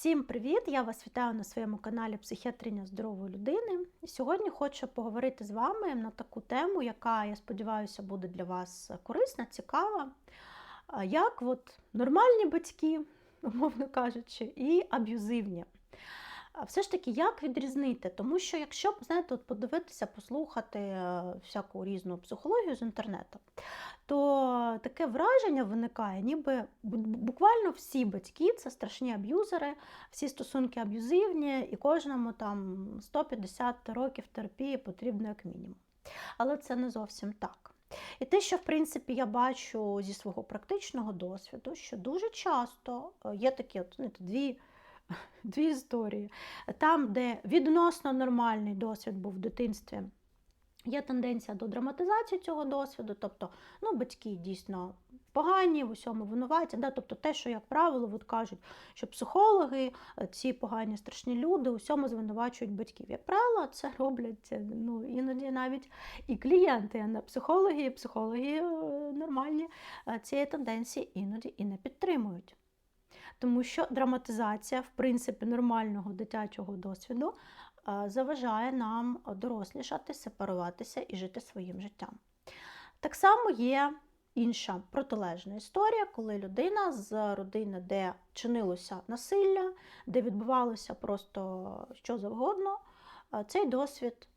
Всім привіт! Я вас вітаю на своєму каналі Психіатриня здорової людини. І сьогодні хочу поговорити з вами на таку тему, яка, я сподіваюся, буде для вас корисна, цікава. Як от нормальні батьки, умовно кажучи, і аб'юзивні. Все ж таки, як відрізнити? Тому що, якщо знаєте, от подивитися, послухати е, всяку різну психологію з інтернету, то таке враження виникає, ніби буквально всі батьки це страшні аб'юзери, всі стосунки аб'юзивні, і кожному там 150 років терапії потрібно як мінімум. Але це не зовсім так. І те, що в принципі я бачу зі свого практичного досвіду, що дуже часто е, є такі от, знаєте, дві, дві історії. Там, де відносно нормальний досвід був в дитинстві, Є тенденція до драматизації цього досвіду, тобто ну, батьки дійсно погані, в усьому винуваті. Да? Тобто те, що, як правило, от кажуть, що психологи, е, ці погані страшні люди, у всьому звинувачують батьків. Як правило, це роблять е, ну, іноді навіть і клієнти, а не психологи, і психологи е, нормальні цієї тенденції іноді і не підтримують. Тому що драматизація, в принципі, нормального дитячого досвіду заважає нам дорослішати, сепаруватися і жити своїм життям. Так само є інша протилежна історія, коли людина з родини, де чинилося насилля, де відбувалося просто що завгодно, е, цей досвід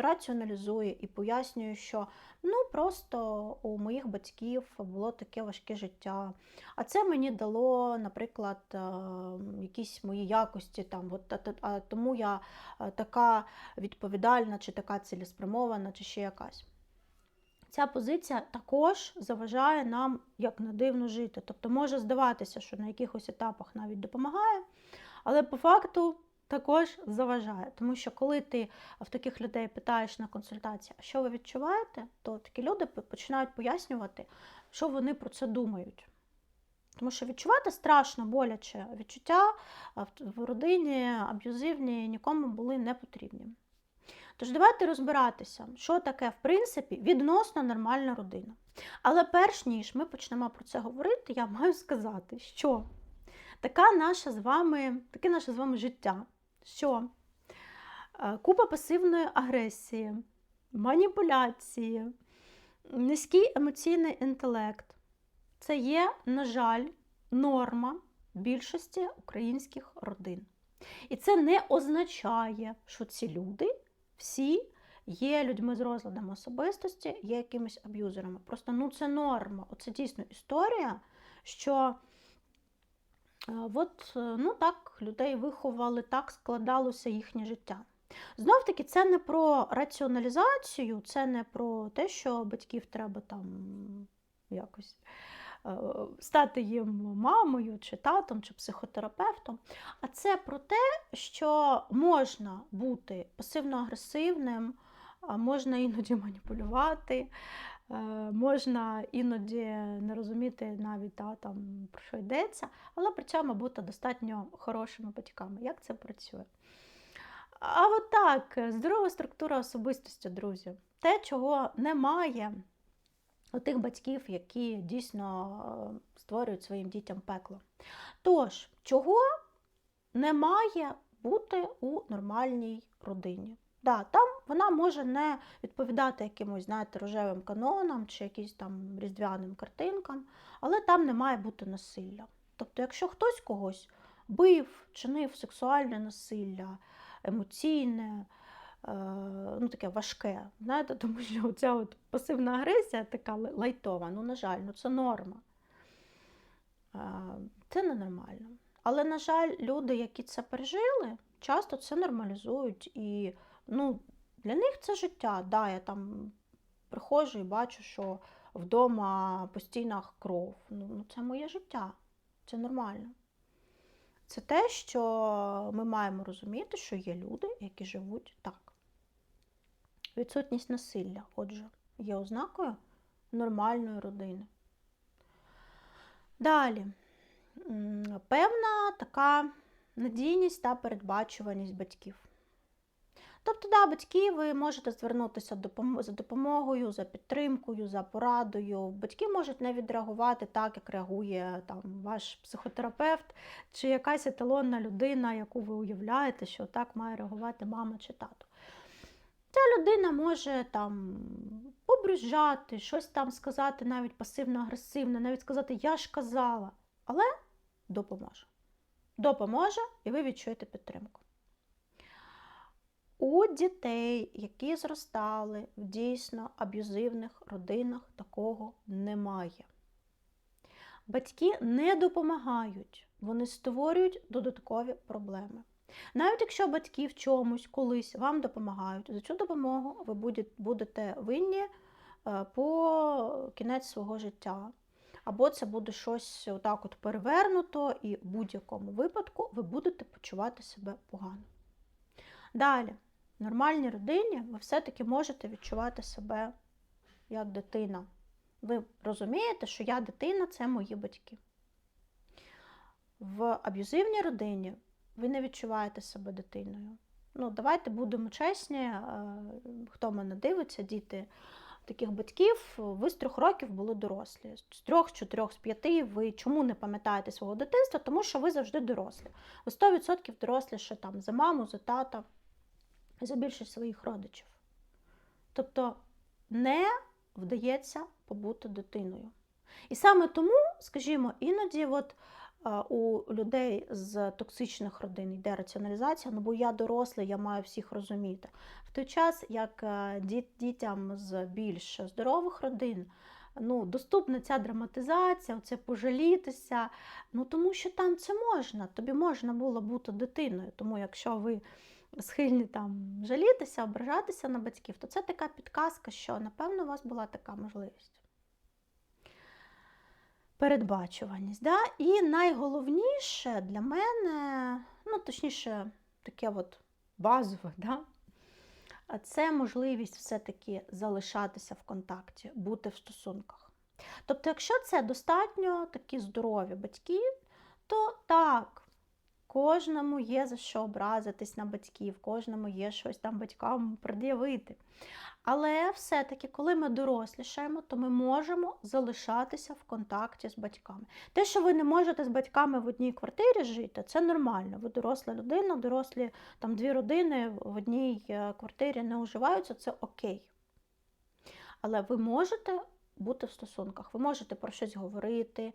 раціоналізує і пояснює, що ну просто у моїх батьків було таке важке життя. А це мені дало, наприклад, е, якісь мої якості, там, от, а тому я е, така відповідальна, чи така цілеспрямована, чи ще якась. Ця позиція також заважає нам, як на дивно, жити. Тобто може здаватися, що на якихось етапах навіть допомагає, але по факту також заважає. Тому що коли ти в таких людей питаєш на консультації, а що ви відчуваєте, то такі люди починають пояснювати, що вони про це думають. Тому що відчувати страшно боляче відчуття в родині аб'юзивні нікому були не потрібні. Тож давайте розбиратися, що таке, в принципі, відносно нормальна родина. Але перш ніж ми почнемо про це говорити, я маю сказати, що така наша з вами, таке наше з вами життя, що е, купа пасивної агресії, маніпуляції, низький емоційний інтелект це є, на жаль, норма більшості українських родин. І це не означає, що ці люди всі є людьми з розладом особистості, є якимись аб'юзерами. Просто ну це норма. Оце дійсно історія, що от, е, ну так, людей виховали, так складалося їхнє життя. Знов таки, це не про раціоналізацію, це не про те, що батьків треба там якось е, стати їм мамою, чи татом, чи психотерапевтом. А це про те, що можна бути пасивно-агресивним, можна іноді маніпулювати, е, можна іноді не розуміти навіть та, там, про що йдеться, але при цьому бути достатньо хорошими батьками. Як це працює? А от так, здорова структура особистості, друзі. Те, чого немає у тих батьків, які дійсно е, створюють своїм дітям пекло. Тож, чого не має бути у нормальній родині? Да, там вона може не відповідати якимось, знаєте, рожевим канонам чи якимось там різдвяним картинкам, але там не має бути насилля. Тобто, якщо хтось когось бив, чинив сексуальне насилля, емоційне, е, ну таке важке, знаєте, тому що ця от пасивна агресія така лайтова, ну, на жаль, ну це норма. Е, Це ненормально. Але, на жаль, люди, які це пережили, часто це нормалізують. І ну, для них це життя. Да, я там приходжу і бачу, що вдома по стінах кров. Ну, ну, це моє життя, це нормально. Це те, що ми маємо розуміти, що є люди, які живуть так. Відсутність насилля, отже, є ознакою нормальної родини. Далі, певна така надійність та передбачуваність батьків. Тобто, да, батьки, ви можете звернутися за допомогою, за підтримкою, за порадою. Батьки можуть не відреагувати так, як реагує там ваш психотерапевт чи якась еталонна людина, яку ви уявляєте, що так має реагувати мама чи тато. Ця людина може там побрюзжати, щось там сказати, навіть пасивно-агресивне, навіть сказати Я ж казала, але допоможе. Допоможе, і ви відчуєте підтримку. У дітей, які зростали в дійсно аб'юзивних родинах, такого немає. Батьки не допомагають, вони створюють додаткові проблеми. Навіть якщо батьки в чомусь колись вам допомагають, за цю допомогу ви будете- винні е, по кінець свого життя. Або це буде щось отак от перевернуто, і в будь-якому випадку ви будете почувати себе погано. Далі, в нормальній родині ви все-таки можете відчувати себе як дитина. Ви розумієте, що я дитина це мої батьки. В аб'юзивній родині ви не відчуваєте себе дитиною. Ну, давайте будемо чесні, е, хто мене дивиться, діти таких батьків, ви з трьох років були дорослі. З трьох, з чотирьох, з п'яти ви чому не пам'ятаєте свого дитинства? Тому що ви завжди дорослі. Ви 100% доросліше там за маму, за тата, за більшість своїх родичів. Тобто не вдається побути дитиною. І саме тому, скажімо, іноді от, у людей з токсичних родин йде раціоналізація, ну бо я дорослий, я маю всіх розуміти. В той час, як е, діт- дітям з більш здорових родин ну, доступна ця драматизація, це пожалітися, ну тому що там це можна, тобі можна було бути дитиною. Тому якщо ви схильні там жалітися, ображатися на батьків, то це така підказка, що напевно у вас була така можливість. Передбачуваність. Да? І найголовніше для мене, ну точніше, таке от базове, да? це можливість все-таки залишатися в контакті, бути в стосунках. Тобто, якщо це достатньо такі здорові батьки, то так, кожному є за що образитись на батьків, кожному є щось там батькам пред'явити. Але все-таки, коли ми дорослішаємо, то ми можемо залишатися в контакті з батьками. Те, що ви не можете з батьками в одній квартирі жити, це нормально. Ви доросла людина, дорослі там дві родини в одній е, квартирі не уживаються, це окей. Але ви можете бути в стосунках, ви можете про щось говорити,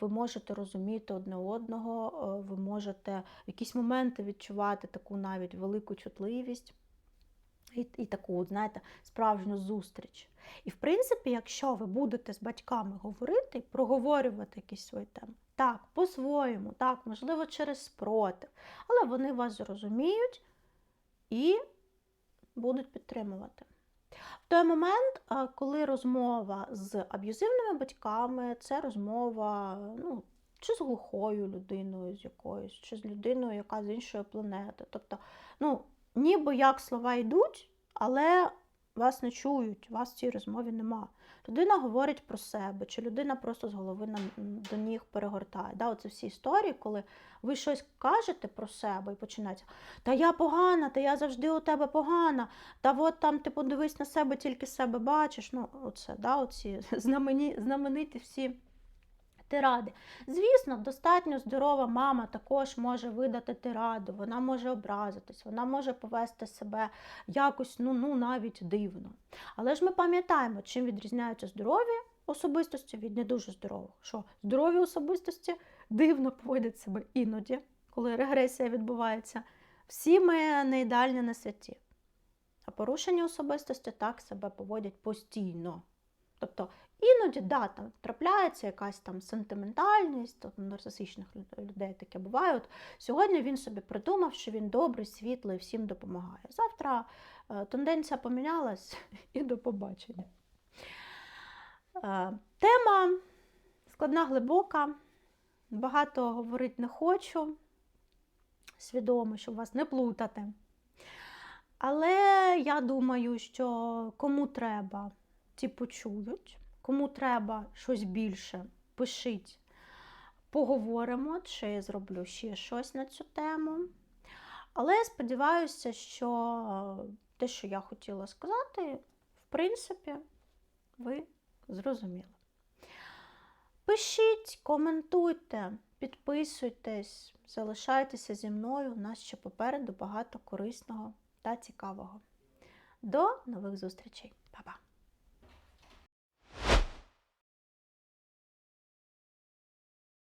ви можете розуміти одне одного, ви можете в якісь моменти відчувати таку навіть велику чутливість і, і таку, знаєте, справжню зустріч. І в принципі, якщо ви будете з батьками говорити, проговорювати якісь свої теми, так, по-своєму, так, можливо, через спротив, але вони вас зрозуміють і будуть підтримувати. В той момент, коли розмова з аб'юзивними батьками, це розмова ну, чи з глухою людиною, з якоюсь, чи з людиною, яка з іншої планети. Тобто, ну, ніби як слова йдуть, але вас не чують, вас в цій розмові нема. Людина говорить про себе, чи людина просто з голови на, до ніг перегортає. Да, оце всі історії, коли ви щось кажете про себе і починається, та я погана, та я завжди у тебе погана, та от там ти подивись на себе, тільки себе бачиш. Ну, оце, да, оці знамені, знамениті всі тиради. Звісно, достатньо здорова мама також може видати тираду, вона може образитись, вона може повести себе якось, ну, ну навіть дивно. Але ж ми пам'ятаємо, чим відрізняються здорові особистості від не дуже здорових. Що здорові особистості дивно поводять себе іноді, коли регресія відбувається. Всі ми не ідеальні на святі. А порушені особистості так себе поводять постійно. Тобто іноді да, там трапляється якась там сентиментальність, у нарцисичних людей таке буває. От сьогодні він собі придумав, що він добрий, світлий, всім допомагає. Завтра е, тенденція помінялась і до побачення. Е, Тема складна, глибока, багато говорити не хочу, свідомо, щоб вас не плутати. Але я думаю, що кому треба, ті почують, кому треба щось більше, пишіть, поговоримо, чи зроблю ще щось на цю тему. Але я сподіваюся, що е, те, що я хотіла сказати, в принципі, ви зрозуміли. Пишіть, коментуйте, підписуйтесь, залишайтеся зі мною. У нас ще попереду багато корисного та цікавого. До нових зустрічей. Па-па!